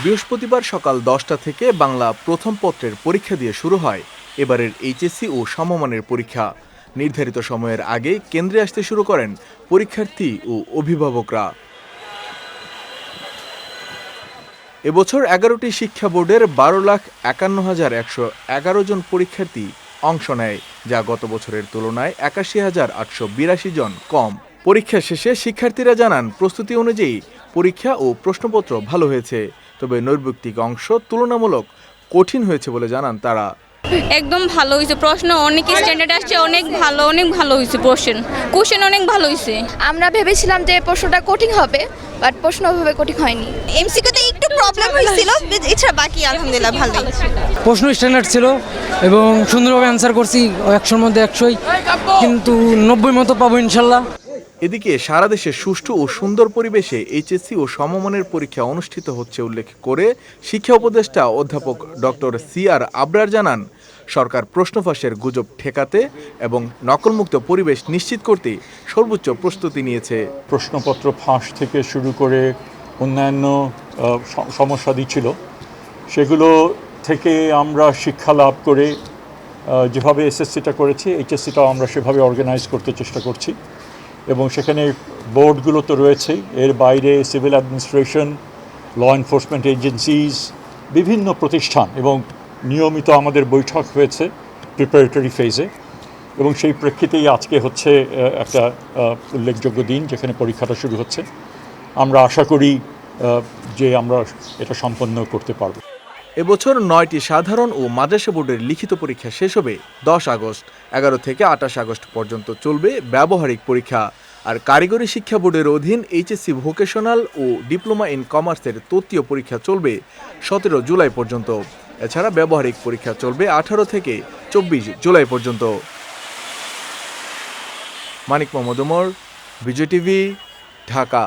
বৃহস্পতিবার সকাল দশটা থেকে বাংলা প্রথম পত্রের পরীক্ষা দিয়ে শুরু হয়। এবারের এইচএসসি ও সমমানের পরীক্ষা। নির্ধারিত সময়ের আগে কেন্দ্রে আসতে শুরু করেন পরীক্ষার্থী ও অভিভাবকরা। এবছর এগারোটি শিক্ষা বোর্ডের বারো লাখ একান্ন হাজার একশো এগারো জন পরীক্ষার্থী অংশ নেয়, যা গত বছরের তুলনায় একাশি হাজার আটশো বিরাশি জন কম। পরীক্ষা শেষে শিক্ষার্থীরা জানান, প্রস্তুতি অনুযায়ী পরীক্ষা ও প্রশ্নপত্র ভালো হয়েছে তবে নৈর্ব্যক্তিক অংশ তুলনামূলক কঠিন হয়েছে বলে জানান তারা। একদম ভালো হয়েছে। প্রশ্ন অনেক স্ট্যান্ডার্ড আসছে অনেক ভালো অনেক ভালো হয়েছে কোশ্চেন কোশ্চেন অনেক ভালো হয়েছে। আমরা ভেবেছিলাম যে প্রশ্নটা কঠিন হবে বাট প্রশ্ন ওভাবে কঠিন হয়নি। এমসিকিউতে একটু প্রবলেম হয়েছিল এছাড়া বাকি আলহামদুলিল্লাহ ভালো প্রশ্ন স্ট্যান্ডার্ড ছিল এবং সুন্দরভাবে অ্যান্সার করছি একশোর মধ্যে একশোই কিন্তু নব্বই মতো পাবো ইনশাল্লাহ। এদিকে সারা দেশে সুষ্ঠু ও সুন্দর পরিবেশে এইচএসসি ও সমমানের পরীক্ষা অনুষ্ঠিত হচ্ছে উল্লেখ করে শিক্ষা উপদেষ্টা অধ্যাপক ডক্টর সি আর আবরার জানান সরকার প্রশ্ন ফাঁসের গুজব ঠেকাতে এবং নকলমুক্ত পরিবেশ নিশ্চিত করতে সর্বোচ্চ প্রস্তুতি নিয়েছে। প্রশ্নপত্র ফাঁস থেকে শুরু করে অন্যান্য আহ, স- সমস্যাদি ছিল। সেগুলো থেকে আমরা শিক্ষা লাভ করে যেভাবে এসএসসিটা করেছি এইচএসসিটাও আমরা সেভাবে অর্গানাইজ করতে চেষ্টা করছি। এবং সেখানে বোর্ডগুলো তো রয়েছেই। এর বাইরে civil administration, law enforcement agencies বিভিন্ন প্রতিষ্ঠান এবং নিয়মিত আমাদের বৈঠক হয়েছে প্রিপারেটরি ফেজে এবং সেই প্রেক্ষিতেই আজকে হচ্ছে একটা উল্লেখযোগ্য দিন যেখানে পরীক্ষাটা শুরু হচ্ছে। আমরা আশা করি যে আমরা এটা সম্পন্ন করতে পারব। এবছর নয়টি সাধারণ ও মাদ্রাসা বোর্ডের লিখিত পরীক্ষা শেষ হবে দশ আগস্ট। এগারো থেকে আঠাশ আগস্ট পর্যন্ত চলবে ব্যবহারিক পরীক্ষা। আর কারিগরি শিক্ষা বোর্ডের অধীন এইচএসসি ভোকেশনাল ও ডিপ্লোমা ইন কমার্সের তত্ত্বীয় পরীক্ষা চলবে সতেরো জুলাই পর্যন্ত। এছাড়া ব্যবহারিক পরীক্ষা চলবে আঠারো থেকে চব্বিশ জুলাই পর্যন্ত। মানিক মোহাম্মদ ওমর, বিজয় টিভি, ঢাকা।